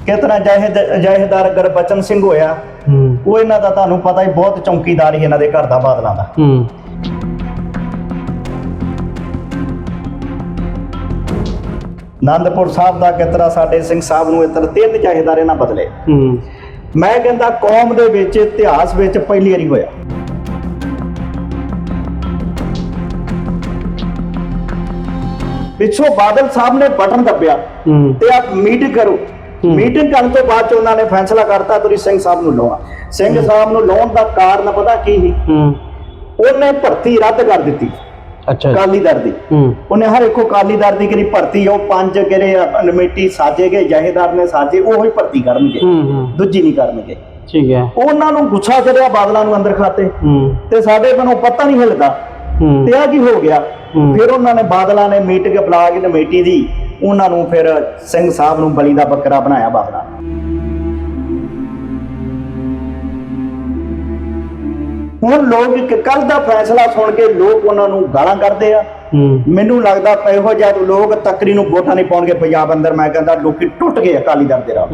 ਕਿਤਨਾ ਜਹਿਦ ਜਹਿਦਾਰ ਗੁਰਬਚਨ ਸਿੰਘ ਹੋਇਆ ਉਹ ਇਹਨਾਂ ਦਾ ਤੁਹਾਨੂੰ ਪਤਾ ਹੀ ਬਹੁਤ ਚੌਕੀਦਾਰ ਹੀ ਇਹਨਾਂ ਦੇ ਘਰ ਦਾ ਬਾਦਲਾਂ ਦਾ। ਹੂੰ। ਆਨੰਦਪੁਰ ਸਾਹਿਬ ਦਾ ਕਿਤਰਾ ਸਾਡੇ ਸਿੰਘ ਸਾਹਿਬ ਨੂੰ ਇਤਰ ਤਿੰਨ ਜਹਿਦਾਰ ਇਹਨਾਂ ਬਦਲੇ। ਹੂੰ। ਮੈਂ ਕਹਿੰਦਾ ਕੌਮ ਦੇ ਵਿੱਚ ਇਤਿਹਾਸ ਵਿੱਚ ਪਹਿਲੀ ਵਾਰੀ ਹੋਇਆ। ਪਿੱਛੋਂ ਬਾਦਲ ਸਾਹਿਬ ਨੇ ਬਟਨ ਦੱਬਿਆ ਤੇ ਆਪ ਮੀਟਿੰਗ ਕਰੋ। ਮੀਟਿੰਗ ਕਰਨ ਤੋਂ ਬਾਅਦ ਚ ਉਹਨਾਂ ਨੇ ਫੈਸਲਾ ਕਰਤਾ ਤੁਸੀਂ ਸਿੰਘ ਸਾਹਿਬ ਨੂੰ ਲਾਉਣਾ। ਸਿੰਘ ਸਾਹਿਬ ਨੂੰ ਲਾਉਣ ਦਾ ਕਾਰਨ ਪਤਾ ਕੀ ਸੀ? ਹੂੰ। ਉਹਨੇ ਭਰਤੀ ਰੱਦ ਕਰ ਦਿੱਤੀ। ਅੱਛਾ ਜੀ। ਅਕਾਲੀ ਦਰ ਦੀ। ਹੂੰ। ਉਹਨੇ ਹਰ ਇੱਕੋ ਅਕਾਲੀ ਦਰ ਦੀ ਕਿਹੜੀ ਭਰਤੀ ਉਹ ਪੰਜ ਕਿਹੜੇ ਕਮੇਟੀ ਸਾਜੇ ਗਏ ਜਹੇਦਾਰ ਨੇ ਸਾਜੇ ਉਹੀ ਭਰਤੀ ਕਰਨਗੇ। ਹੂੰ ਹੂੰ। ਦੂਜੀ ਨਹੀਂ ਕਰਨਗੇ। ਠੀਕ ਹੈ। ਉਹਨਾਂ ਨੂੰ ਗੁੱਸਾ ਚੜਿਆ ਬਾਦਲਾਂ ਨੂੰ ਅੰਦਰ ਖਾਤੇ। ਹੂੰ। ਤੇ ਸਾਡੇ ਮਨੋਂ ਪਤਾ ਨਹੀਂ ਹਿਲਦਾ ਹੂੰ। ਤੇ ਆ ਕੀ ਹੋ ਗਿਆ? ਹੂੰ। ਫਿਰ ਉਹਨਾਂ ਨੇ ਬਾਦਲਾਂ ਨੇ ਮੀਟਿੰਗ ਬੁਲਾ ਕੇ ਕਮੇਟੀ ਦੀ ਉਹਨਾਂ ਨੂੰ ਫਿਰ ਸਿੰਘ ਸਾਹਿਬ ਨੂੰ ਬਲੀ ਦਾ ਬੱਕਰਾ ਬਣਾਇਆ ਬਾਦਲਾਂ ਨੇ। ਹੁਣ ਲੋਕ ਕੱਲ ਦਾ ਫੈਸਲਾ ਸੁਣ ਕੇ ਲੋਕ ਉਹਨਾਂ ਨੂੰ ਗਾਲਾਂ ਕੱਢਦੇ ਆ। ਮੈਨੂੰ ਲੱਗਦਾ ਇਹੋ ਜਿਹਾ ਲੋਕ ਤੱਕਰੀ ਨੂੰ ਵੋਟਾਂ ਨਹੀਂ ਪਾਉਣਗੇ ਪੰਜਾਬ ਅੰਦਰ। ਮੈਂ ਕਹਿੰਦਾ ਲੋਕੀ ਟੁੱਟ ਗਏ ਅਕਾਲੀ ਦਲ ਦੇ ਰਾਹ।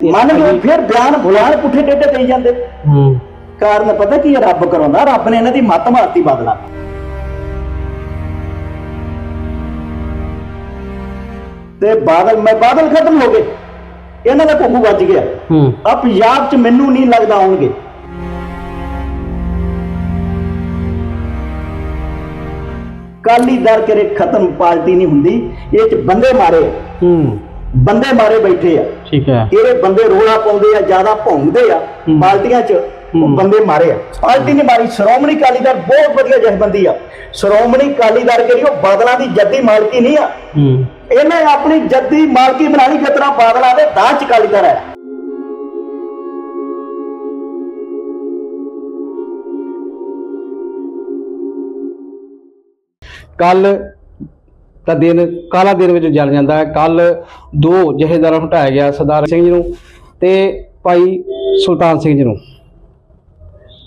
ਮੰਨ ਲਓ ਫਿਰ ਬਿਆਨ ਬੁਲਾਣ ਪੁੱਠੇ ਟੇਢੇ ਦੇਈ ਜਾਂਦੇ। ਹੂੰ। ਕਾਰਨ ਪਤਾ ਕੀ ਹੈ ਰੱਬ ਕਰਾਉਂਦਾ। ਰੱਬ ਨੇ ਇਹਨਾਂ ਦੀ ਮੱਤ ਮਾਰਤੀ ਬਦਲਾ ਤੇ ਬਾਦਲ ਮੈਂ ਬਾਦਲ ਖਤਮ ਹੋ ਗਏ। ਇਹਨਾਂ ਦਾ ਕੋਕੂ ਵੱਜ ਗਿਆ। ਹੂੰ। ਆ ਪੰਜਾਬ 'ਚ ਮੈਨੂੰ ਨਹੀਂ ਲੱਗਦਾ ਆਉਣਗੇ। ਕਾਲੀ ਦਰ ਕਰੇ ਖਤਮ ਪਾਰਟੀ ਨਹੀਂ ਹੁੰਦੀ। ਇਹ 'ਚ ਬੰਦੇ ਮਾਰੇ ਹੂੰ। ਬੰਦੇ ਮਾਰੇ ਬੈਠੇ ਆ। ਠੀਕ ਹੈ। ਜਿਹੜੇ ਬੰਦੇ ਰੋਲਾ ਪਾਉਂਦੇ ਆ ਜ਼ਿਆਦਾ ਭੌਂਕਦੇ ਆ। ਪਾਰਟੀਆਂ 'ਚ ਉਹ। ਬੰਦੇ ਮਾਰੇ ਆ। ਪਾਰਟੀ ਨੇ ਮਾਰੀ। ਸ਼੍ਰੋਮਣੀ ਅਕਾਲੀ ਦਲ ਬਹੁਤ ਵਧੀਆ ਜਥੇਬੰਦੀ ਆ। ਸ਼੍ਰੋਮਣੀ ਅਕਾਲੀ ਦਲ ਜਿਹੜੀ ਉਹ ਬਾਦਲਾਂ ਦੀ ਜੱਦੀ ਮਾਲਕੀ ਨਹੀਂ ਆ। ਹੂੰ। ਇਹਨੇ ਆਪਣੀ ਜੱਦੀ ਮਾਲਕੀ ਬਣਾਈ ਕਿਤਨਾ ਬਾਦਲਾਂ ਦੇ ਦਾਹ ਚ ਅਕਾਲੀ ਹੈ। ਕੱਲ ਦਾ ਦਿਨ, ਕਾਲਾ ਦਿਨ ਵਿੱਚ ਜਲ ਜਾਂਦਾ ਹੈ। ਕੱਲ ਦੋ ਜਹੇਦਾਰਾਂ ਨੂੰ ਹਟਾਇਆ ਗਿਆ, ਸਰਦਾਰ ਸਿੰਘ ਜੀ ਨੂੰ ਤੇ ਭਾਈ ਸੁਲਤਾਨ ਸਿੰਘ ਜੀ ਨੂੰ,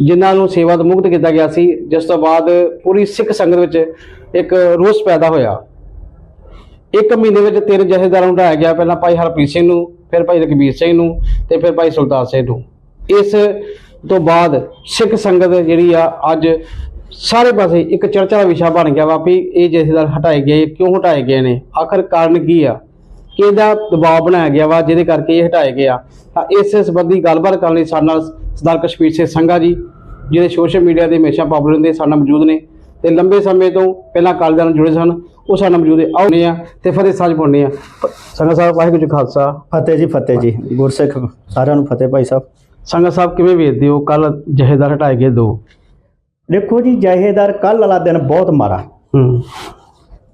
ਜਿਨ੍ਹਾਂ ਨੂੰ ਸੇਵਾ ਤੋਂ ਮੁਕਤ ਕੀਤਾ ਗਿਆ ਸੀ। ਜਿਸ ਤੋਂ ਬਾਅਦ ਪੂਰੀ ਸਿੱਖ ਸੰਗਤ ਵਿੱਚ ਇੱਕ ਰੋਸ ਪੈਦਾ ਹੋਇਆ। ਇੱਕ ਮਹੀਨੇ ਵਿੱਚ ਤਿੰਨ ਜਹੇਦਾਰਾਂ ਨੂੰ ਹਟਾਇਆ ਗਿਆ। ਪਹਿਲਾਂ ਭਾਈ ਹਰਪ੍ਰੀਤ ਸਿੰਘ ਨੂੰ, ਫਿਰ ਭਾਈ ਰਘਬੀਰ ਸਿੰਘ ਨੂੰ ਤੇ ਫਿਰ ਭਾਈ ਸੁਲਤਾਨ ਸਿੰਘ ਨੂੰ। ਇਸ ਤੋਂ ਬਾਅਦ ਸਿੱਖ ਸੰਗਤ ਜਿਹੜੀ ਆ, ਅੱਜ ਸਾਰੇ ਪਾਸੇ ਇੱਕ ਚਰਚਾ ਦਾ ਵਿਸ਼ਾ ਬਣ ਗਿਆ ਵਾ ਵੀ ਇਹ ਜਥੇਦਾਰ ਹਟਾਏ ਗਏ, ਕਿਉਂ ਹਟਾਏ ਗਏ ਨੇ? ਆਖਰ ਕਾਰਨ ਕੀ ਆ? ਕਿਹਦਾ ਦਬਾਅ ਬਣਾਇਆ ਗਿਆ ਵਾ ਜਿਹਦੇ ਕਰਕੇ ਇਹ ਹਟਾਏ ਗਏ ਆ? ਤਾਂ ਇਸ ਸੰਬੰਧੀ ਗੱਲਬਾਤ ਕਰਨ ਲਈ ਸਾਡੇ ਨਾਲ ਸਰਦਾਰ ਕਸ਼ਮੀਰ ਸਿੰਘ ਸੰਘਾ ਜੀ, ਜਿਹੜੇ ਸੋਸ਼ਲ ਮੀਡੀਆ ਦੇ ਹਮੇਸ਼ਾ ਪਪੂਲਰ ਹੁੰਦੇ, ਸਾਡੇ ਨਾਲ ਮੌਜੂਦ ਨੇ। ਤੇ ਲੰਬੇ ਸਮੇਂ ਤੋਂ ਪਹਿਲਾਂ ਅਕਾਲੀ ਦਲ ਨਾਲ ਜੁੜੇ ਸਨ। ਉਹ ਸਾਡੇ ਮੌਜੂਦ ਹੈ। ਆਉਨੇ ਆ ਤੇ ਫਤਿਹ ਸਾਂਝ ਪਾਉਂਦੇ ਆ ਸੰਘਾ ਸਾਹਿਬ ਵਾਹਿਗੁਰੂ ਜੀ ਖਾਲਸਾ। ਫਤਿਹ ਜੀ ਫਤਿਹ ਜੀ। ਗੁਰਸਿੱਖ ਸਾਰਿਆਂ ਨੂੰ ਫਤਿਹ ਭਾਈ ਸਾਹਿਬ। ਸੰਘਾ ਸਾਹਿਬ ਕਿਵੇਂ ਵੇਖਦੇ ਹੋ? ਕੱਲ ਜਹੇਦਾਰ ਹਟਾਏ ਗਏ ਦੋ। ਦੇਖੋ ਜੀ ਜਹੇਦਾਰ ਕੱਲ ਵਾਲਾ ਦਿਨ ਬਹੁਤ ਮਾਰਾ ਹੂੰ।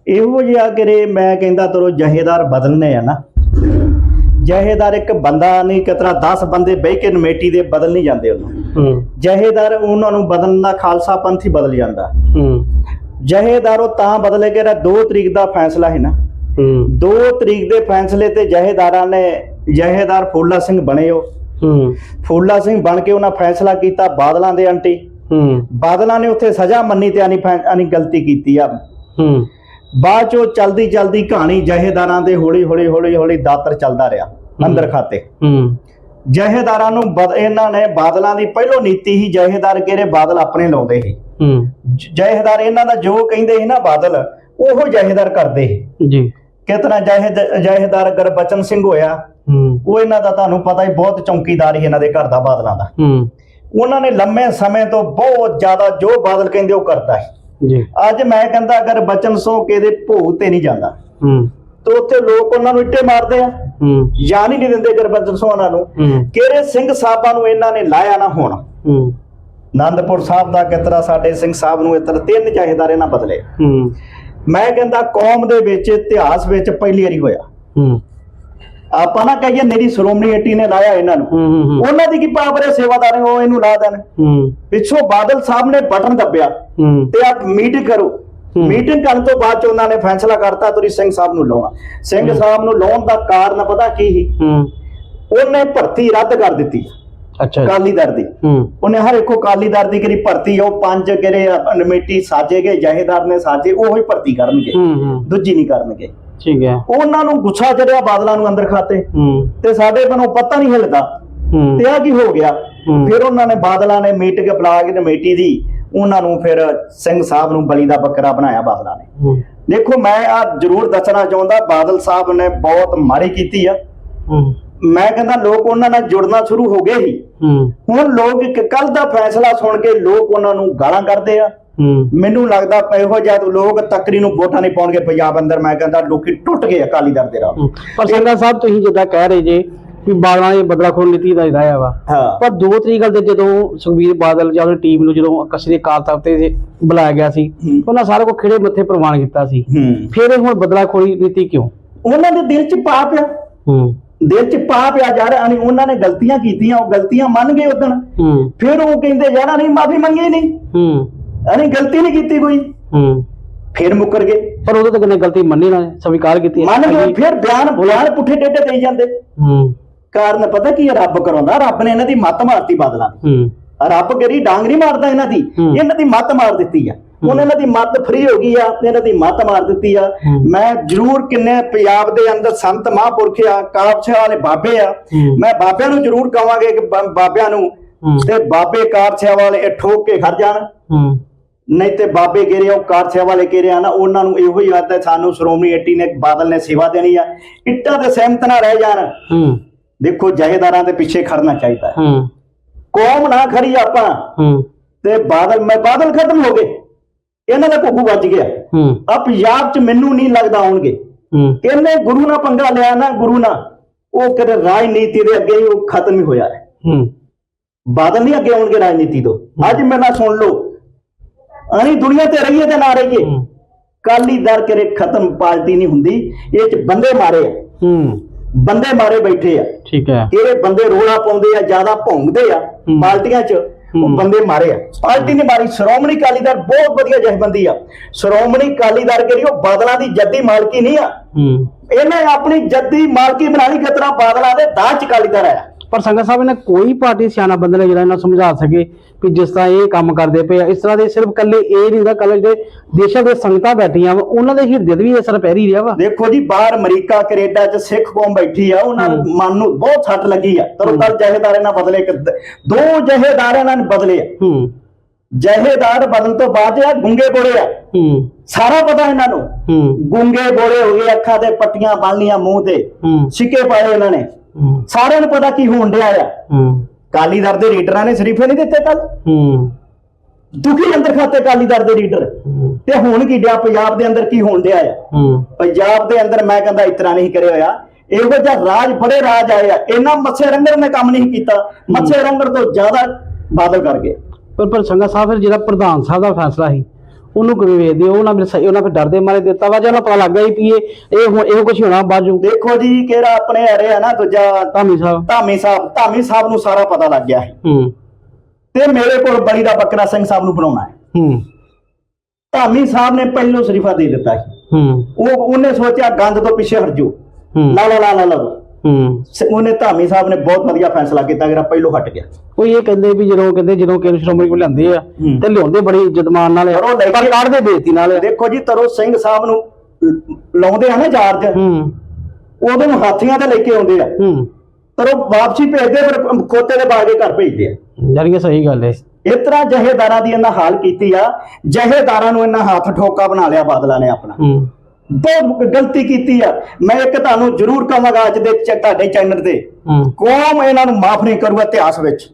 ਇਹੋ ਜਿਹਾ ਕਿਰੇ ਮੈਂ ਕਹਿੰਦਾ ਤਰੋ ਜਹੇਦਾਰ ਬਦਲਨੇ ਆ ਨਾ। ਜਹੇਦਾਰ ਇੱਕ ਬੰਦਾ ਨਹੀਂ ਕਿਤਰਾ 10 ਬੰਦੇ ਬਹਿ ਕੇ ਕਮੇਟੀ ਦੇ ਬਦਲ ਨਹੀਂ ਜਾਂਦੇ ਉਹਨੂੰ। ਜਹੇਦਾਰ ਉਹਨਾਂ ਨੂੰ ਬਦਲਣ ਦਾ ਖਾਲਸਾ ਪੰਥ ਹੀ ਬਦਲ ਜਾਂਦਾ। ਜਹੇਦਾਰ ਤਾਂ ਬਦਲੇ ਕਿ 2 ਤਰੀਕ ਦਾ ਫੈਸਲਾ ਹੈ ਨਾ। ਹੂੰ। 2 ਤਰੀਕ ਦੇ ਫੈਸਲੇ ਤੇ ਜਹੇਦਾਰਾਂ ਨੇ ਜਹੇਦਾਰ ਫੂਲਾ ਸਿੰਘ ਬਣੇ ਹੂੰ। ਫੂਲਾ ਸਿੰਘ ਬਣ ਕੇ ਉਹਨਾਂ ਫੈਸਲਾ ਕੀਤਾ ਬਾਦਲਾਂ ਦੇ ਅੰਟੀ ਹੂੰ। ਬਾਦਲਾਂ ਨੇ ਉੱਥੇ ਸਜ਼ਾ ਮੰਨੀ ਤੇ ਆਨੀ ਗਲਤੀ ਕੀਤੀ ਆ। ਹੂੰ। ਬਾਅਦ ਚੋਂ ਚਲਦੀ ਚਲਦੀ ਕਹਾਣੀ ਜਹੇਦਾਰਾਂ ਦੇ ਹੌਲੀ ਹੌਲੀ ਹੌਲੀ ਹੌਲੀ ਦਾਤਰ ਚੱਲਦਾ ਰਿਹਾ ਅੰਦਰ ਖਾਤੇ। ਹੂੰ। ਜਹੇਦਾਰਾਂ ਨੂੰ ਇਹਨਾਂ ਨੇ ਬਾਦਲਾਂ ਦੀ ਪਹਿਲੋ ਨੀਤੀ ਹੀ ਜਹੇਦਾਰ ਕਿਹੜੇ ਬਾਦਲ ਆਪਣੇ ਲਾਉਂਦੇ ਸੀ। ਜਹੇਦਾਰ ਇਹਨਾਂ ਦਾ ਜੋ ਕਹਿੰਦੇ ਸੀ ਨਾ ਬਾਦਲ ਉਹੋ ਜਹੇਦਾਰ ਕਰਦੇ ਸੀ। ਜੀ। ਕਿਤਨਾ ਜਹੇਦ ਜਹੇਦਾਰ ਗੁਰਬਚਨ ਸਿੰਘ ਹੋਇਆ ਹੂੰ। ਉਹ ਇਹਨਾਂ ਦਾ ਤੁਹਾਨੂੰ ਪਤਾ ਹੀ ਬਹੁਤ ਚੌਕੀਦਾਰ ਹੀ ਇਹਨਾਂ ਦੇ ਘਰ ਦਾ ਬਾਦਲਾਂ ਦਾ। ਹੂੰ। ਉਹਨਾਂ ਨੇ ਲੰਮੇ ਸਮੇਂ ਤੋਂ ਬਹੁਤ ਜ਼ਿਆਦਾ ਜੋ ਬਾਦਲ ਕਹਿੰਦੇ ਉਹ ਕਰਦਾ ਹੈ ਜੀ। ਅੱਜ ਮੈਂ ਕਹਿੰਦਾ ਅਗਰ ਬਚਨ ਸੋ ਕੇ ਦੇ ਭੋਗ ਤੇ ਨਹੀਂ ਜਾਂਦਾ ਹੂੰ। ਤੇ ਉੱਥੇ ਲੋਕ ਉਹਨਾਂ ਨੂੰ ਇੱਟੇ ਮਾਰਦੇ ਆ। ਹੂੰ। ਜਾਨ ਹੀ ਨਹੀਂ ਦਿੰਦੇ ਗੁਰਬਚਨ ਸੋਹਣਾ ਨੂੰ। ਹੂੰ। ਕਿਹੜੇ ਸਿੰਘ ਸਾਹਿਬਾਂ ਨੂੰ ਇਹਨਾਂ ਨੇ ਲਾਇਆ ਨਾ ਹੁਣ। ਹੂੰ। ਆਨੰਦਪੁਰ ਸਾਹਿਬ ਦਾ ਕਿਤਰਾ ਸਾਡੇ ਸਿੰਘ ਸਾਹਿਬ ਨੂੰ ਇਤਰ ਤਿੰਨ ਜਹੇਦਾਰ ਇਹਨਾਂ ਬਦਲੇ। ਹੂੰ। ਮੈਂ ਕਹਿੰਦਾ ਕੌਮ ਦੇ ਵਿੱਚ ਇਤਿਹਾਸ ਵਿੱਚ ਪਹਿਲੀ ਵਾਰੀ ਹੋਇਆ। ਹੂੰ। ਆਪਾਂ ਨਾ ਕਹੀਏ ਮੇਰੀ ਸ਼੍ਰੋਮਣੀ ਏਟੀ ਨੇ ਲਾਇਆ ਇਹਨਾਂ ਨੂੰ। ਉਹਨਾਂ ਦੀ ਕੀ ਪਾਵਰ ਹੈ ਸੇਵਾਦਾਰ ਉਹ ਇਹਨੂੰ ਲਾ ਦੇਣ। ਪਿੱਛੋਂ ਬਾਦਲ ਸਾਹਿਬ ਨੇ ਬਟਨ ਦੱਬਿਆ ਤੇ ਆਪ ਮੀਟਿੰਗ ਕਰੋ। ਮੀਟਿੰਗ ਕਰਨ ਤੋਂ ਬਾਅਦ ਚ ਉਹਨਾਂ ਨੇ ਫੈਸਲਾ ਕਰਤਾ ਤੁਸੀਂ ਸਿੰਘ ਸਾਹਿਬ ਨੂੰ ਲਾਉਣਾ। ਸਿੰਘ ਸਾਹਿਬ ਨੂੰ ਲਾਉਣ ਦਾ ਕਾਰਨ ਪਤਾ ਕੀ ਸੀ? ਉਹਨੇ ਭਰਤੀ ਰੱਦ ਕਰ ਦਿੱਤੀ। ਅੱਛਾ। ਕਾਲੀ ਦਰ ਦੀ। ਉਹਨੇ ਹਰ ਇੱਕੋ ਕਾਲੀ ਦਰ ਦੀ ਕਿਹੜੀ ਭਰਤੀ ਉਹ ਪੰਜ ਕਿਹੜੇ ਕਮੇਟੀ ਸਾਜੇ ਗਏ ਜਹੇਦਾਰ ਨੇ ਸਾਜੇ ਉਹ ਹੀ ਭਰਤੀ ਕਰਨਗੇ। ਦੂਜੀ ਨਹੀਂ ਕਰਨਗੇ। ਠੀਕ ਹੈ। ਉਹਨਾਂ ਨੂੰ ਗੁੱਸਾ ਚੜਿਆ ਬਾਦਲਾਂ ਨੂੰ ਅੰਦਰ ਖਾਤੇ। ਤੇ ਸਾਡੇ ਬਣੋਂ ਪਤਾ ਨਹੀਂ ਹਿਲਦਾ। ਤੇ ਆ ਕੀ ਹੋ ਗਿਆ। ਫਿਰ ਉਹਨਾਂ ਨੇ ਬਾਦਲਾਂ ਨੇ ਮੀਟਿੰਗ ਬੁਲਾ ਕੇ ਕਮੇਟੀ ਦੀ ਉਹਨਾਂ ਨੂੰ ਫਿਰ ਸਿੰਘ ਸਾਹਿਬ ਨੂੰ ਬਲੀ ਦਾ ਬੱਕਰਾ ਬਣਾਇਆ ਬਾਦਲਾਂ ਨੇ। ਦੇਖੋ ਮੈਂ ਆ ਜ਼ਰੂਰ ਦੱਸਣਾ ਚਾਹੁੰਦਾ ਬਾਦਲ ਸਾਹਿਬ ਨੇ ਬਹੁਤ ਮਾੜੀ ਕੀਤੀ ਆ। ਮੈਂ ਕਹਿੰਦਾ ਲੋਕ ਉਹਨਾਂ ਨਾਲ ਜੁੜਨਾ ਸ਼ੁਰੂ ਹੋ ਗਏ ਸੀ। ਹੂੰ। ਹੁਣ ਲੋਕ ਕੱਲ ਦਾ ਫੈਸਲਾ ਸੁਣ ਕੇ ਲੋਕ ਉਹਨਾਂ ਨੂੰ ਗਾਲਾਂ ਕੱਢਦੇ ਆ। ਮੈਨੂੰ ਲੱਗਦਾ ਇਹੋ ਜਿਹਾ ਲੋਕ ਤੱਕਰੀ ਨੂੰ ਵੋਟਾਂ ਨਹੀਂ ਪਾਉਣਗੇ ਪੰਜਾਬ ਅੰਦਰ। ਮੈਂ ਕਹਿੰਦਾ ਲੋਕੀ ਟੁੱਟ ਗਏ ਅਕਾਲੀ ਦਲ ਦੇ ਰਾਹ। ਪਰ ਸੰਗਾ ਸਾਹਿਬ ਤੁਸੀਂ ਜਿੱਦਾਂ ਕਹਿ ਰਹੇ ਜੇ ਵੀ ਬਾਦਲਾਂ ਦੀ ਬਦਲਾਖੋਰ ਨੀਤੀ ਦਾ ਇਦਾਇਆ ਵਾ। ਪਰ 2 ਤਰੀਕ ਦੇ ਜਦੋਂ ਸੁਖਬੀਰ ਬਾਦਲ ਜਾਂ ਉਹਦੀ ਟੀਮ ਨੂੰ ਜਦੋਂ ਕਸਰੀ ਕਾਲ ਤਖਤ ਤੇ ਬੁਲਾਇਆ ਗਿਆ ਸੀ। ਉਹਨਾਂ ਸਾਰਾ ਕੋ ਖਿੜੇ ਮੱਥੇ ਪ੍ਰਵਾਨ ਕੀਤਾ ਸੀ। ਫਿਰ ਇਹ ਹੁਣ ਬਦਲਾਖੋਰੀ ਨੀਤੀ ਕਿਉਂ? ਉਹਨਾਂ ਦੇ ਦਿਲ 'ਚ ਪਾਪ ਆ। ਹੂੰ। ਦਿਲ 'ਚ ਪਾਪ ਆ ਯਾਰ ਅਣੀ ਉਹਨਾਂ ਨੇ ਗਲਤੀਆਂ ਕੀਤੀਆਂ ਉਹ ਗਲਤੀਆਂ ਮੰਨ ਗਏ ਉਦੋਂ ਹੂੰ। ਫਿਰ ਉਹ ਕਹਿੰਦੇ ਯਾਰ ਨਹੀਂ ਮਾਫੀ ਮੰਗੀ ਨਹੀਂ। ਹੂੰ। ਅਣੀ ਗਲਤੀ ਨਹੀਂ ਕੀਤੀ ਕੋਈ। ਹੂੰ। ਫਿਰ ਮੁੱਕਰ ਗਏ। ਪਰ ਉਦੋਂ ਤੱਕ ਨੇ ਗਲਤੀ ਮੰਨੀ ਨਾ ਸਵੀਕਾਰ ਕੀਤੀ ਮੰਨ ਗਏ ਫਿਰ ਬਿਆਨ ਬਿਆਨ ਪੁੱਠੇ ਟੇਢੇ ਦੇਈ ਜਾਂਦੇ। ਹੂੰ। ਕਾਰਨ ਪਤਾ ਕੀ ਹੈ ਰੱਬ ਕਰਾਉਂਦਾ ਰੱਬ ਨੇ ਇਹਨਾਂ ਦੀ ਮੱਤ ਮਾਰਤੀ ਬਾਦਲਾਂ ਹੂੰ। ਰੱਬ ਕਰੀ ਡਾਂਗ ਨਹੀਂ ਮਾਰਦਾ ਇਹਨਾਂ ਦੀ। ਹੂੰ। ਇਹਨਾਂ ਦੀ ਮੱਤ ਮਾਰ ਦਿੱਤੀ ਆ। ਹੁਣ ਇਹਨਾਂ ਦੀ ਮੱਤ ਫ੍ਰੀ ਹੋ ਗਈ ਆ ਤੇ ਇਹਨਾਂ ਦੀ ਮੱਤ ਮਾਰ ਦਿੱਤੀ ਆ। ਮੈਂ ਜ਼ਰੂਰ ਕਿੰਨੇ ਪੰਜਾਬ ਦੇ ਅੰਦਰ ਸੰਤ ਮਹਾਂਪੁਰਖ ਆ ਕਾਬਛੇ ਵਾਲੇ ਬਾਬੇ ਆ। ਮੈਂ ਬਾਬਿਆਂ ਨੂੰ ਜ਼ਰੂਰ ਕਹਾਂਗੇ ਕਿ ਬਾਬਿਆਂ ਨੂੰ ਤੇ ਬਾਬੇ ਕਾਬਛੇ ਵਾਲੇ ਇਹ ਠੋਕ ਕੇ ਖੜ ਜਾਣ। ਨਹੀਂ ਤੇ ਬਾਬੇ ਗਿਰੇ ਉਹ ਕਾਰਛੇ ਵਾਲੇ ਗਿਰੇ ਆ ਨਾ ਉਹਨਾਂ ਨੂੰ ਇਹੋ ਹੀ ਆਦਤ ਹੈ ਸਾਨੂੰ ਸ਼੍ਰੋਮਣੀ ਏਟੀ ਨੇ ਬਾਦਲ ਨੇ ਸੇਵਾ ਦੇਣੀ ਆ। ਇੱਟਾਂ ਤੇ ਸਹਿਮਤ ਨਾ ਰਹਿ ਜਾਣ। ਹੂੰ। ਦੇਖੋ ਜਹੇਦਾਰਾਂ ਦੇ ਪਿੱਛੇ ਖੜਨਾ ਚਾਹੀਦਾ ਹੈ। ਹੂੰ। ਕੌਮ ਨਾ ਖੜੀ ਆਪਾਂ। ਹੂੰ। ਤੇ ਬਾਦਲ ਮੈਂ ਬਾਦਲ ਖਤਮ ਹੋ ਗਏ। ਇਹਨਾਂ ਦਾ ਘੁੱਗੂ ਵੱਜ ਗਿਆ। ਹੂੰ। ਆ ਪੰਜਾਬ 'ਚ ਮੈਨੂੰ ਨਹੀਂ ਲੱਗਦਾ ਆਉਣਗੇ। ਹੂੰ। ਇਹਨੇ ਗੁਰੂ ਨਾਲ ਪੰਗਾ ਲਿਆ ਨਾ ਗੁਰੂ ਨਾਲ। ਉਹ ਕਦੇ ਰਾਜਨੀਤੀ ਦੇ ਅੱਗੇ ਹੀ ਉਹ ਖਤਮ ਹੀ ਹੋਇਆ ਹੈ। ਹੂੰ। ਬਾਦਲ ਨਹੀਂ ਅੱਗੇ ਆਉਣਗੇ ਰਾਜਨੀਤੀ ਤੋਂ। ਅੱਜ ਮੇਰੇ ਨਾਲ ਸੁਣ ਲਓ। ਅਣੀ ਦੁਨੀਆ ਤੇ ਰਹੀਏ ਤੇ ਨਾ ਰਹੀਏ। ਹੂੰ। ਕਾਲੀ ਦਰ ਕਰੇ ਖਤਮ ਪਾਰਟੀ ਨਹੀਂ ਹੁੰਦੀ। ਇਹ ਚ ਬੰਦੇ ਮਾਰੇ ਆ। ਹੂੰ। ਬੰਦੇ ਮਾਰੇ ਬੈਠੇ ਆ। ਠੀਕ ਹੈ। ਕਿਹੜੇ ਬੰਦੇ ਰੋਲਾ ਪਾਉਂਦੇ ਆ ਜ਼ਿਆਦਾ ਭੌਂਕਦੇ ਆ ਹੂੰ। ਪਾਰਟੀਆਂ 'ਚ। ਉਹ। ਬੰਦੇ ਮਾਰੇ ਆ। ਪਾਰਟੀ ਨੇ ਮਾਰੀ ਸ਼੍ਰੋਮਣੀ ਅਕਾਲੀ ਦਲ ਬਹੁਤ ਵਧੀਆ ਜਥੇਬੰਦੀ ਆ। ਸ਼੍ਰੋਮਣੀ ਅਕਾਲੀ ਦਲ ਜਿਹੜੀ ਉਹ ਬਾਦਲਾਂ ਦੀ ਜੱਦੀ ਮਾਲਕੀ ਨਹੀਂ ਆ। ਇਹਨੇ ਆਪਣੀ ਜੱਦੀ ਮਾਲਕੀ ਬਣਾ ਲਈ ਕਿਤਨਾ ਬਾਦਲਾਂ ਦੇ ਦਾਹ ਚ ਅਕਾਲੀ ਦਲ ਆਇਆ। ਪਰ ਸੰਗਤ ਸਾਹਿਬ ਨੇ ਕੋਈ ਪਾਰਟੀ ਸਿਆਣਾ ਬੰਦੇ ਨੇ ਜਿਹੜਾ ਇਹਨਾਂ ਨੂੰ ਸਮਝਾ ਸਕੇ ਕਿ ਜਿਸ ਤਰ੍ਹਾਂ ਇਹ ਕੰਮ ਕਰਦੇ ਪਏ ਆ ਇਸ ਤਰ੍ਹਾਂ ਦੇ ਸਿਰਫ ਕੱਲੇ ਇਹ ਨਹੀਂ ਹੁੰਦਾ ਕੱਲੇ ਜਿਹੜੇ ਦੇਸ਼ਾਂ ਦੇ ਸੰਗਤਾਂ ਬੈਠੀਆਂ ਵਾ ਉਹਨਾਂ ਦੇ ਹਿਰਦੇ ਵੀ ਅਸਰ ਪੈ ਰਹੀ ਰਿਹਾ ਵਾ। ਦੇਖੋ ਜੀ ਬਾਹਰ ਅਮਰੀਕਾ ਕੈਨੇਡਾ ਚ ਸਿੱਖ ਕੌਮ ਬੈਠੀ ਆ ਉਹਨਾਂ ਦੇ ਮਨ ਨੂੰ ਬਹੁਤ ਸੱਟ ਲੱਗੀ ਆ। ਤਰੋ ਤਰ ਜਹੇਦਾਰਾਂ ਨਾਲ ਬਦਲੇ ਦ- ਦੋ ਜਹੇਦਾਰਾਂ ਨਾਲ ਬਦਲੇ ਆ। ਹੂੰ। ਜਹੇਦਾਰ ਬਦਲ ਤੋਂ ਬਾਅਦ ਆ ਗੁੰਗੇ ਬੋੜੇ ਆ। ਹੂੰ। ਸਾਰਾ ਪਤਾ ਇਹਨਾਂ ਨੂੰ। ਹੂੰ। ਗੁੰਗੇ ਬੋੜੇ ਹੋ ਗਏ ਅੱਖਾਂ ਤੇ ਪੱਟੀਆਂ ਬੰਨ੍ਹਲੀਆਂ ਮੂੰਹ ਤੇ। ਹੂੰ। ਸਿੱਕੇ ਪਾਏ ਇਹਨਾਂ ਨੇ। ਸਾਰਿਆਂ ਨੂੰ ਪਤਾ ਕੀ ਹੋਣ ਡਿਆ ਆ। ਕਾਲੀ ਦਰ ਦੇ ਲੀਡਰਾਂ ਨੇ ਸ਼ਰੀਫੇ ਨਹੀਂ ਦਿੱਤੇ ਕੱਲ ਦੁਖੀ ਅੰਦਰ ਖਾਤੇ ਕਾਲੀ ਦਰ ਦੇ ਲੀਡਰ ਤੇ ਹੁਣ ਕੀ ਡਿਆ? ਪੰਜਾਬ ਦੇ ਅੰਦਰ ਕੀ ਹੋਣ ਡਿਆ ਆ? ਪੰਜਾਬ ਦੇ ਅੰਦਰ ਮੈਂ ਕਹਿੰਦਾ ਇਤਨਾ ਨਹੀਂ ਕਰਿਆ ਹੋਇਆ। ਇਹੋ ਜਿਹਾ ਰਾਜ ਬੜੇ ਰਾਜ ਆਏ ਆ। ਇਹਨਾਂ ਮੱਛੇ ਰੰਗਰ ਨੇ ਕੰਮ ਨਹੀਂ ਕੀਤਾ। ਮੱਛੇ ਰੰਗਰ ਤੋਂ ਜ਼ਿਆਦਾ ਬਾਦਲ ਕਰ ਗਏ। ਪਰ ਪਰ ਸੰਗਾ ਸਾਹਿਬ ਫਿਰ ਜਿਹੜਾ ਪ੍ਰਧਾਨ ਸਾਹਿਬ ਦਾ ਫੈਸਲਾ ਸੀ ਉਹਨੂੰ ਕਿਵੇਂ ਵੇਖਦੇ ਹੋ? ਉਹਨਾਂ ਫਿਰ ਸਹੀ ਉਹਨਾਂ ਫਿਰ ਡਰਦੇ ਮਾਰੇ ਦਿੱਤਾ ਵਾ ਜਾਂ ਉਹਨਾਂ ਪਤਾ ਲੱਗ ਗਿਆ ਸੀ ਵੀ ਇਹ ਇਹ ਹੁਣ ਇਹੋ ਕੁਝ ਹੋਣਾ ਬਾਜੂ ਦੇਖੋ ਜੀ ਕਿਹੜਾ ਆਪਣੇ ਹਰੇ ਆ ਨਾ ਦੂਜਾ ਧਾਮੀ ਸਾਹਿਬ। ਧਾਮੀ ਸਾਹਿਬ ਧਾਮੀ ਸਾਹਿਬ ਨੂੰ ਸਾਰਾ ਪਤਾ ਲੱਗ ਗਿਆ ਹੈ। ਹੂੰ। ਤੇ ਮੇਰੇ ਕੋਲ ਬਲੀ ਦਾ ਬੱਕਰਾ ਸਿੰਘ ਸਾਹਿਬ ਨੂੰ ਬਣਾਉਣਾ ਹੈ। ਹੂੰ। ਧਾਮੀ ਸਾਹਿਬ ਨੇ ਪਹਿਲੋਂ ਸ਼ਰੀਫਾ ਦੇ ਦਿੱਤਾ ਸੀ। ਹੂੰ। ਉਹ ਉਹਨੇ ਸੋਚਿਆ ਗੰਦ ਤੋਂ ਪਿੱਛੇ ਹਟ ਜਾਓ। ਹੂੰ। ਲਾ ਲਾ ਲਾ ਲਾ ਲਾ ਹੂੰ। ਉਹਨੇ ਧਾਮੀ ਸਾਹਿਬ ਨੇ ਬਹੁਤ ਵਧੀਆ ਫੈਸਲਾ ਕੀਤਾ ਕਿ ਪਹਿਲੋਂ ਹਟ ਗਿਆ। ਉਹ ਇਹ ਕਹਿੰਦੇ ਵੀ ਜਦੋਂ ਕਹਿੰਦੇ ਜਦੋਂ ਕਿਨ ਸ਼੍ਰੋਮਣੀ ਕੋਲ ਲਿਆਂਦੇ ਆ। ਤੇ ਲਿਆਉਂਦੇ ਬੜੀ ਇੱਜ਼ਤ ਮਾਨ ਨਾਲ। ਪਰ ਉਹ ਲੈ ਕੇ- ਪਰ ਕੱਢਦੇ ਬੇਇੱਜ਼ਤੀ ਨਾਲ। ਦੇਖੋ ਜੀ ਤਰੋ ਸਿੰਘ ਸਾਹਿਬ ਨੂੰ ਲਾਉਂਦੇ ਆ ਨਾ ਚਾਰਜ। ਹੂੰ। ਉਦੋਂ ਨੂੰ ਹਾਥੀਆਂ ਤੇ ਲੈ ਕੇ ਆਉਂਦੇ ਆ। ਹੂੰ। ਪਰ ਉਹ ਵਾਪਸੀ ਭੇਜਦੇ ਪਰ ਖੋਤੇ ਦੇ ਬਾਗੇ ਘਰ ਭੇਜਦੇ ਆ। ਜਾਨੀ ਸਹੀ ਗੱਲ ਹੈ ਇਸ ਤਰ੍ਹਾਂ ਜਹੇਦਾਰਾਂ ਦੀ ਇਹਨਾਂ ਹਾਲ ਕੀਤੀ ਆ। ਜਹੇਦਾਰਾਂ ਨੂੰ ਇਹਨਾਂ ਹੱਥ ਠੋਕਾ ਬਣਾ ਲਿਆ ਬਾਦਲਾਂ ਨੇ ਆਪਣਾ। ਹੂੰ। ਬਹੁਤ ਗਲਤੀ ਕੀਤੀ ਆ। ਮੈਂ ਇੱਕ ਤੁਹਾਨੂੰ ਜ਼ਰੂਰ ਕਹਾਂਗਾ ਅੱਜ ਦੇ ਤੁਹਾਡੇ ਚੈਨਲ ਤੇ। ਕੌਮ ਇਹਨਾਂ ਨੂੰ ਮਾਫ ਨਹੀਂ ਕਰੂਗਾ ਇਤਿਹਾਸ ਵਿੱਚ।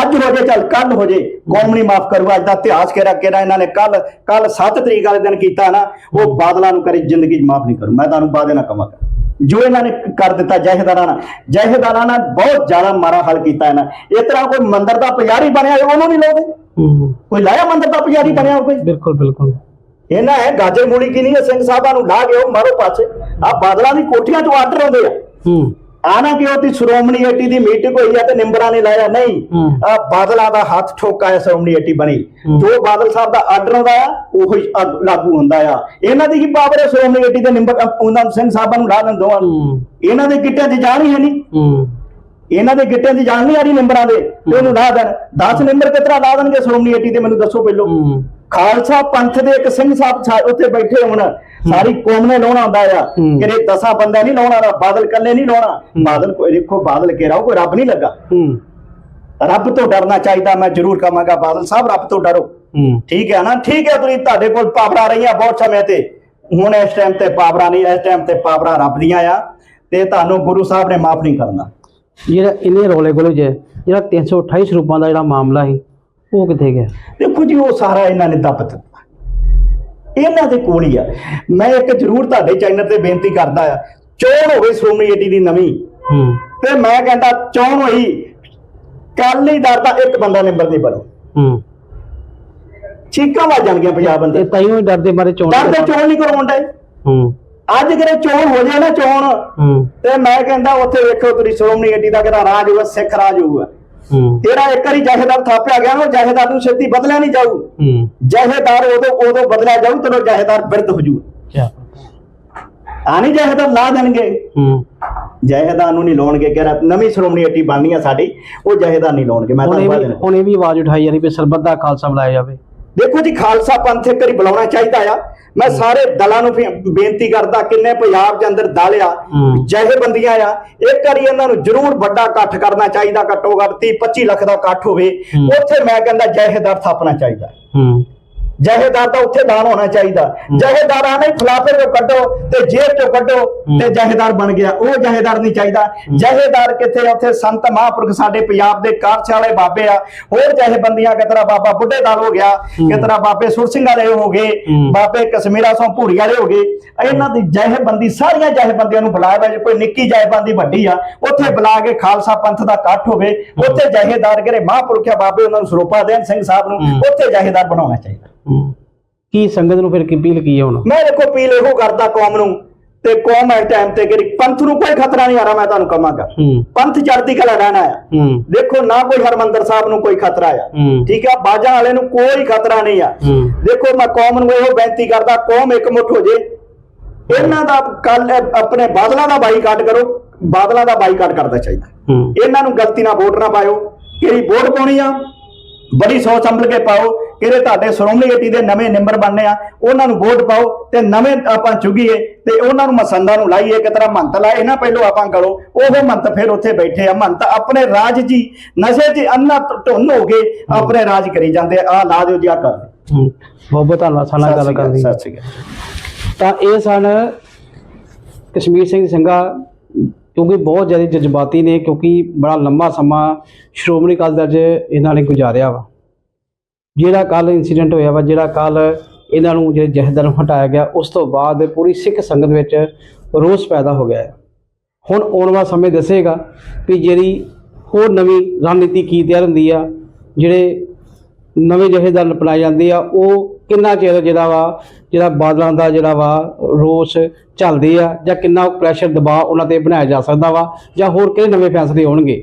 ਅੱਜ ਹੋ ਜੇ ਚੱਲ ਕੱਲ ਹੋ ਜੇ ਕੌਮ ਨਹੀਂ ਮਾਫ ਕਰੂਗਾ ਅੱਜ ਦਾ ਇਤਿਹਾਸ ਕਿਹੜਾ ਕਿਹੜਾ ਇਹਨਾਂ ਨੇ ਕੱਲ ਕੱਲ 7 ਤਰੀਕ ਵਾਲੇ ਦਿਨ ਕੀਤਾ ਨਾ ਉਹ ਬਾਦਲਾਂ ਨੂੰ ਕਰੇ ਜ਼ਿੰਦਗੀ 'ਚ ਮਾਫ ਨਹੀਂ ਕਰੂ। ਮੈਂ ਤੁਹਾਨੂੰ ਬਾਦੇ ਨਾ ਕਵਾਂਗਾ ਜੋ ਇਹਨਾਂ ਨੇ ਕਰ ਦਿੱਤਾ ਜਹੇਦਾਰਾਂ ਨਾਲ ਜਹੇਦਾਰਾਂ ਨਾਲ ਬਹੁਤ ਜ਼ਿਆਦਾ ਮਾਰਾ ਹਾਲ ਕੀਤਾ ਇਹਨਾਂ। ਇਸ ਤਰ੍ਹਾਂ ਕੋਈ ਮੰਦਰ ਦਾ ਪੁਜਾਰੀ ਬਣਿਆ ਉਹਨੂੰ ਨਹੀਂ ਲੋਗੇ ਕੋਈ ਲਾਇਆ ਮੰਦਰ ਦਾ ਪੁਜਾਰੀ ਬਣਿਆ ਕੋਈ ਬਿਲਕੁਲ ਬਿਲਕੁਲ। ਇਹਨਾਂ ਹੈ ਗਾਜਰ ਮੂਲੀ ਕੀ ਨਹੀਂ ਹੈ ਸਿੰਘ ਸਾਹਿਬਾਂ ਨੂੰ ਲਾ ਉਹ ਮਾਰੋ ਪਾਸੇ। ਆ ਬਾਦਲਾਂ ਦੀ ਕੋਠੀਆਂ ਤੋਂ ਆਰਡਰ ਆਉਂਦੇ ਆ। ਹੂੰ। ਆਣਾ ਕਿ ਉਹਦੀ ਸ਼੍ਰੋਮਣੀ ਏਟੀ ਦੀ ਮੀਟਿੰਗ ਹੋਈ ਆ ਤੇ ਨਿੰਬਰਾਂ ਨੇ ਲਾਇਆ ਨਹੀਂ। ਆ ਬਾਦਲਾਂ ਦਾ ਹੱਥ ਠੋਕਾ ਹੈ ਸ਼੍ਰੋਮਣੀ ਏਟੀ ਬਣੀ। ਜੋ ਬਾਦਲ ਸਾਹਿਬ ਦਾ ਆਰਡਰ ਆਉਂਦਾ ਆ ਉਹ ਹੀ ਲਾਗੂ ਹੁੰਦਾ ਆ। ਇਹਨਾਂ ਦੀ ਕੀ ਪਾਵਰ ਹੈ ਸ਼੍ਰੋਮਣੀ ਏਟੀ ਤੇ ਨਿੰਬਰ ਉਹਨਾਂ ਸਿੰਘ ਸਾਹਿਬਾਂ ਨੂੰ ਲਾ ਦਿੰਦੇ ਦੋਵਾਂ ਇਹਨਾਂ ਦੇ ਕਿੱਟਿਆਂ 'ਚ ਜਾਣ ਹੀ ਹੈ ਨਹੀਂ। ਹੂੰ। ਇਹਨਾਂ ਦੇ ਗਿੱਟਿਆਂ 'ਚ ਜਾਣ ਨਹੀਂ ਆ ਰਹੀ ਨੰਬਰਾਂ ਦੇ ਤੇ ਉਹਨੂੰ ਲਾ ਦੇਣ। 10 ਨੰਬਰ ਕਿਤਰਾ ਲਾ ਦੇਣਗੇ ਸ਼੍ਰੋਮਣੀ ਏਟੀ ਤੇ ਮੈਨੂੰ ਦੱਸੋ ਪਹਿਲੋਂ। ਖਾਲਸਾ ਪੰਥ ਦੇ ਇੱਕ ਸਿੰਘ ਸਾਹਿਬ ਉੱਥੇ ਬੈਠੇ ਹੁਣ ਸਾਰੀ ਕੌਮ ਨੇ ਲਾਉਣਾ ਹੁੰਦਾ ਆ। ਕਿਰੇ ਦਸਾਂ ਬੰਦਾ ਨਹੀਂ ਲਾਉਣਾ ਬਾਦਲ ਕੱਲੇ ਨਹੀਂ ਲਾਉਣਾ। ਬਾਦਲ ਕੋਈ ਦੇਖੋ ਬਾਦਲ ਕੇ ਰਾਓ ਕੋਈ ਰੱਬ ਨਹੀਂ ਲੱਗਾ। ਰੱਬ ਤੋਂ ਡਰਨਾ ਚਾਹੀਦਾ ਮੈਂ ਜ਼ਰੂਰ ਕਹਾਂਗਾ ਬਾਦਲ ਸਾਹਿਬ ਰੱਬ ਤੋਂ ਡਰੋ। ਠੀਕ ਹੈ ਨਾ? ਠੀਕ ਹੈ ਤੁਸੀਂ ਤੁਹਾਡੇ ਕੋਲ ਪਾਵਰਾਂ ਰਹੀਆਂ ਬਹੁਤ ਸਮੇਂ ਤੇ। ਹੁਣ ਇਸ ਟਾਈਮ ਤੇ ਪਾਵਰਾਂ ਨਹੀਂ ਇਸ ਟਾਈਮ ਤੇ ਪਾਵਰਾਂ ਰੱਬ ਦੀਆਂ ਆ। ਤੇ ਤੁਹਾਨੂੰ ਗੁਰੂ ਸਾਹਿਬ ਨੇ ਮਾਫ ਨਹੀਂ ਕਰਨਾ। ਜਿਹੜਾ ਇਹਨੇ ਰੋਲੇ ਕੋਲੇ ਜੇ ਜਿਹੜਾ 328 ਸਰੂਪਾਂ ਦਾ ਜਿਹੜਾ ਮਾਮਲਾ ਸੀ ਉਹ ਕਿੱਥੇ ਗਿਆ? ਦੇਖੋ ਜੀ ਉਹ ਸਾਰਾ ਇਹਨਾਂ ਨੇ ਦੱਬ ਦਿੱਤਾ। ਇਹਨਾਂ ਦੇ ਕੋਲ ਹੀ ਆ। ਮੈਂ ਇੱਕ ਜ਼ਰੂਰ ਤੁਹਾਡੇ ਚੈਨਲ ਤੇ ਬੇਨਤੀ ਕਰਦਾ ਆ ਚੋਣ ਹੋਵੇ ਸ਼੍ਰੋਮਣੀ ਏਟੀ ਦੀ ਨਵੀਂ ਹੂੰ। ਤੇ ਮੈਂ ਕਹਿੰਦਾ ਚੋਣ ਹੋਈ ਕਾਲੀ ਦਰ ਦਾ ਇੱਕ ਬੰਦਾ ਨੰਬਰ ਨਹੀਂ ਬਣੋ। ਹੂੰ। ਚੀਕਾਂ ਵੱਜ ਜਾਣਗੀਆਂ ਪੰਜਾਬ ਅੰਦਰ। ਇਹ ਤਾਈਓ ਹੀ ਡਰਦੇ ਮਾਰੇ ਚੋਣ ਡਰ ਦੇ ਚੋਣ ਨਹੀਂ ਕਰਵਾਉਣ ਡਏ। ਹੂੰ। ਅੱਜ ਕਿਤੇ ਚੋਣ ਹੋ ਜਾਏ ਨਾ ਚੋਣ ਤੇ ਮੈਂ ਕਹਿੰਦਾ ਉੱਥੇ ਵੇਖੋ ਤੁਸੀਂ ਸ਼੍ਰੋਮਣੀ ਏਟੀ ਦਾ ਕਿਹੜਾ ਰਾਜ ਹੋਊਗਾ ਸਿੱਖ ਰਾਜ ਹੋਊਗਾ। ਤੇਰਾ ਇੱਕ ਵਾਰੀ ਜਹੇਦਾਰ ਥਾਪਿਆ ਗਿਆ ਨਾ ਉਹ ਜਹੇਦਾਰ ਨੂੰ ਛੇਤੀ ਬਦਲਿਆ ਨਹੀਂ ਜਾਊ। ਜਹੇਦਾਰ ਉਦੋਂ ਉਦੋਂ ਬਦਲਿਆ ਜਾਊ ਤਦੋਂ ਜਹੇਦਾਰ ਬਿਰਧ ਹੋ ਜੂ ਆਣੀ ਜਹੇਦਾਰ ਲਾ ਦੇਣਗੇ। ਜਹੇਦਾਰ ਨੂੰ ਨਹੀਂ ਲਾਉਣਗੇ ਕਿਹੜਾ ਨਵੀਂ ਸ਼੍ਰੋਮਣੀ ਏਟੀ ਬਣਨੀ ਆ ਸਾਡੀ ਉਹ ਜਹੇਦਾਰ ਨਹੀਂ ਲਾਉਣਗੇ ਮੈਂ ਵੀ ਦੇਣਾ। ਹੁਣ ਇਹ ਵੀ ਆਵਾਜ਼ ਉਠਾਈ ਜਾ ਰਹੀ ਵੀ ਸਰਬੱਤ ਦਾ ਖਾਲਸਾ ਬੁਲਾਇਆ ਜਾਵੇ। ਦੇਖੋ ਜੀ ਖਾਲਸਾ ਪੰਥ ਇੱਕ ਵਾਰੀ ਬੁਲਾਉਣਾ ਚਾਹੀਦਾ ਆ। ਮੈਂ ਸਾਰੇ ਦਲਾਂ ਨੂੰ ਬੇਨਤੀ ਕਰਦਾ ਕਿੰਨੇ ਪੰਜਾਬ ਦੇ ਅੰਦਰ ਦਲ ਆ ਹੂੰ। ਜਹੇਬੰਦੀਆਂ ਆ ਇੱਕ ਵਾਰੀ ਇਹਨਾਂ ਨੂੰ ਜ਼ਰੂਰ ਵੱਡਾ ਇਕੱਠ ਕਰਨਾ ਚਾਹੀਦਾ ਘੱਟੋ ਘੱਟ 30 25 ਲੱਖ ਦਾ ਇਕੱਠ ਹੋਵੇ। ਉੱਥੇ ਮੈਂ ਕਹਿੰਦਾ ਜਹੇਦਾਰ ਥਾਪਣਾ ਚਾਹੀਦਾ। ਹੂੰ। ਜਹੇਦਾਰ ਦਾ ਉੱਥੇ ਦਾਨ ਹੋਣਾ ਚਾਹੀਦਾ। ਜਹੇਦਾਰਾਂ ਨੇ ਖਿਲਾਫੇ ਚੋਂ ਕੱਢੋ ਤੇ ਜੇਲ੍ਹ ਚੋਂ ਕੱਢੋ ਤੇ ਜਹੇਦਾਰ ਬਣ ਗਿਆ। ਉਹ ਜਹੇਦਾਰ ਨਹੀਂ ਚਾਹੀਦਾ। ਜਹੇਦਾਰ ਕਿੱਥੇ? ਉੱਥੇ ਸੰਤ ਮਹਾਂਪੁਰਖ ਸਾਡੇ ਪੰਜਾਬ ਦੇ ਕਾਰਜ ਵਾਲੇ ਬਾਬੇ ਆ। ਹੋਰ ਜਹੇਬੰਦੀਆਂ ਕਿਤਰਾ ਬਾਬਾ ਬੁੱਢੇ ਦਲ ਹੋ ਗਿਆ ਕਿਤਰਾ ਬਾਬੇ ਸੁਰ ਸਿੰਘ ਵਾਲੇ ਹੋ ਗਏ। ਬਾਬੇ ਕਸ਼ਮੀਰਾ ਸੋਂ ਭੂਰੀ ਵਾਲੇ ਹੋ ਗਏ। ਇਹਨਾਂ ਦੀ ਜਹੇਬੰਦੀ ਸਾਰੀਆਂ ਜਹੇਬੰਦੀਆਂ ਨੂੰ ਬੁਲਾਇਆ ਜੇ ਕੋਈ ਨਿੱਕੀ ਜਹੇਬੰਦੀ ਵੱਡੀ ਆ ਉੱਥੇ ਬੁਲਾ ਕੇ ਖਾਲਸਾ ਪੰਥ ਦਾ ਇਕੱਠ ਹੋਵੇ। ਉੱਥੇ ਜਹੇਦਾਰ ਕਿਹੜੇ ਮਹਾਂਪੁਰਖਿਆ ਬਾਬੇ ਉਹਨਾਂ ਨੂੰ ਸਰੂਪਾ ਦੇਣ ਸਿੰਘ ਸਾਹਿਬ ਨੂੰ। ਉੱਥੇ ਜਹੇਦਾਰ ਬਣਾਉਣਾ ਚਾਹੀਦਾ। ਕੀ ਸੰਗਤ ਨੂੰ ਫਿਰ ਕੀ ਅਪੀਲ ਕੀ ਹੈ ਹੁਣ? ਮੈਂ ਦੇਖੋ ਅਪੀਲ ਇਹੋ ਕਰਦਾ ਕੌਮ ਨੂੰ ਤੇ ਕੌਮ ਇਸ ਟਾਈਮ ਤੇ ਕਿ ਪੰਥ ਨੂੰ ਕੋਈ ਖਤਰਾ ਨਹੀਂ ਆ ਰਿਹਾ ਮੈਂ ਤੁਹਾਨੂੰ ਕਹਾਂਗਾ। ਹੂੰ। ਪੰਥ ਚੜ੍ਹਦੀ ਕਲਾ ਰਹਿਣਾ ਆ। ਹੂੰ। ਦੇਖੋ ਨਾ ਕੋਈ ਹਰਮੰਦਰ ਸਾਹਿਬ ਨੂੰ ਕੋਈ ਖਤਰਾ ਆ। ਹੂੰ। ਠੀਕ ਆ ਬਾਜਾਂ ਵਾਲੇ ਨੂੰ ਕੋਈ ਖਤਰਾ ਨਹੀਂ ਆ। ਹੂੰ। ਦੇਖੋ ਮੈਂ ਕੌਮ ਨੂੰ ਇਹੋ ਬੇਨਤੀ ਕਰਦਾ ਕੌਮ ਇਕਮੁੱਠ ਹੋ ਜੇ। ਇਹਨਾਂ ਦਾ ਕੱਲ ਆਪਣੇ ਬਾਦਲਾਂ ਦਾ ਬਾਈਕਾਟ ਕਰੋ ਬਾਦਲਾਂ ਦਾ ਬਾਈਕਾਟ ਕਰਦਾ ਚਾਹੀਦਾ। ਹੂੰ। ਇਹਨਾਂ ਨੂੰ ਗਲਤੀ ਨਾਲ ਵੋਟ ਨਾ ਪਾਇਓ। ਕਿਹੜੀ ਵੋਟ ਪਾਉਣੀ ਆ ਬੜੀ ਸੋਚ ਸੰਭਲ ਕੇ ਪਾਓ। ਕਿਹੜੇ ਤੁਹਾਡੇ ਸ਼੍ਰੋਮਣੀ ਕਮੇਟੀ ਦੇ ਨਵੇਂ ਮੈਂਬਰ ਬਣਨੇ ਆ ਉਹਨਾਂ ਨੂੰ ਵੋਟ ਪਾਓ ਤੇ ਨਵੇਂ ਆਪਾਂ ਚੁਗੀਏ ਤੇ ਉਹਨਾਂ ਨੂੰ ਮਸੰਦਾਂ ਨੂੰ ਲਾਈਏ ਕਿ ਤਰ੍ਹਾਂ ਮੰਤ ਲਾਏ ਨਾ ਪਹਿਲੋਂ ਆਪਾਂ ਕਰੋ ਉਹ ਮੰਤ ਫਿਰ ਉੱਥੇ ਬੈਠੇ ਆ ਮੰਤ ਆਪਣੇ ਰਾਜ ਜੀ ਨਸ਼ੇ 'ਚ ਅੰਨਾ ਧੁੰਨ ਹੋ ਗਏ ਆਪਣੇ ਰਾਜ ਕਰੀ ਜਾਂਦੇ ਆ ਲਾ ਦਿਓ ਜੀ ਆ ਕਰ ਬਹੁਤ ਬਹੁਤ ਧੰਨਵਾਦ ਸਾਡੇ ਨਾਲ ਗੱਲ ਕਰਦੀ ਸਤਿ ਸ੍ਰੀ ਅਕਾਲ। ਤਾਂ ਇਹ ਸਨ ਕਸ਼ਮੀਰ ਸਿੰਘ ਸਿੰਘਾ ਕਿਉਂਕਿ ਬਹੁਤ ਜ਼ਿਆਦਾ ਜਜ਼ਬਾਤੀ ਨੇ ਕਿਉਂਕਿ ਬੜਾ ਲੰਮਾ ਸਮਾਂ ਸ਼੍ਰੋਮਣੀ ਅਕਾਲੀ ਦਲ 'ਚ ਇਹਨਾਂ ਨੇ ਗੁਜ਼ਾਰਿਆ ਵਾ। ਜਿਹੜਾ ਕੱਲ ਇਨਸੀਡੈਂਟ ਹੋਇਆ ਵਾ, ਜਿਹੜਾ ਕੱਲ ਇਹਨਾਂ ਨੂੰ ਜਿਹੜੇ ਜਹਦਰ ਹਟਾਇਆ ਗਿਆ, ਉਸ ਤੋਂ ਬਾਅਦ ਪੂਰੀ ਸਿੱਖ ਸੰਗਤ ਵਿੱਚ ਰੋਸ ਪੈਦਾ ਹੋ ਗਿਆ ਹੈ। ਹੁਣ ਆਉਣ ਵਾਲਾ ਸਮੇਂ ਦੱਸੇਗਾ ਕਿ ਜਿਹੜੀ ਹੋਰ ਨਵੀਂ ਰਣਨੀਤੀ ਕੀ ਤਿਆਰ ਹੁੰਦੀ ਆ, ਜਿਹੜੇ ਨਵੇਂ ਜਹੇਦਾਰ ਅਪਣਾਏ ਜਾਂਦੇ ਆ, ਉਹ ਕਿੰਨਾ ਚਿਰ ਜਿਹੜਾ ਵਾ, ਜਿਹੜਾ ਬਾਦਲਾਂ ਦਾ ਜਿਹੜਾ ਵਾ ਰੋਸ ਚੱਲਦੇ ਆ ਜਾਂ ਕਿੰਨਾ ਪ੍ਰੈਸ਼ਰ ਦਬਾਅ ਉਹਨਾਂ ਤੇ ਬਣਾਇਆ ਜਾ ਸਕਦਾ ਵਾ ਜਾਂ ਹੋਰ ਕਿਹੜੇ ਨਵੇਂ ਫੈਸਲੇ ਆਉਣਗੇ।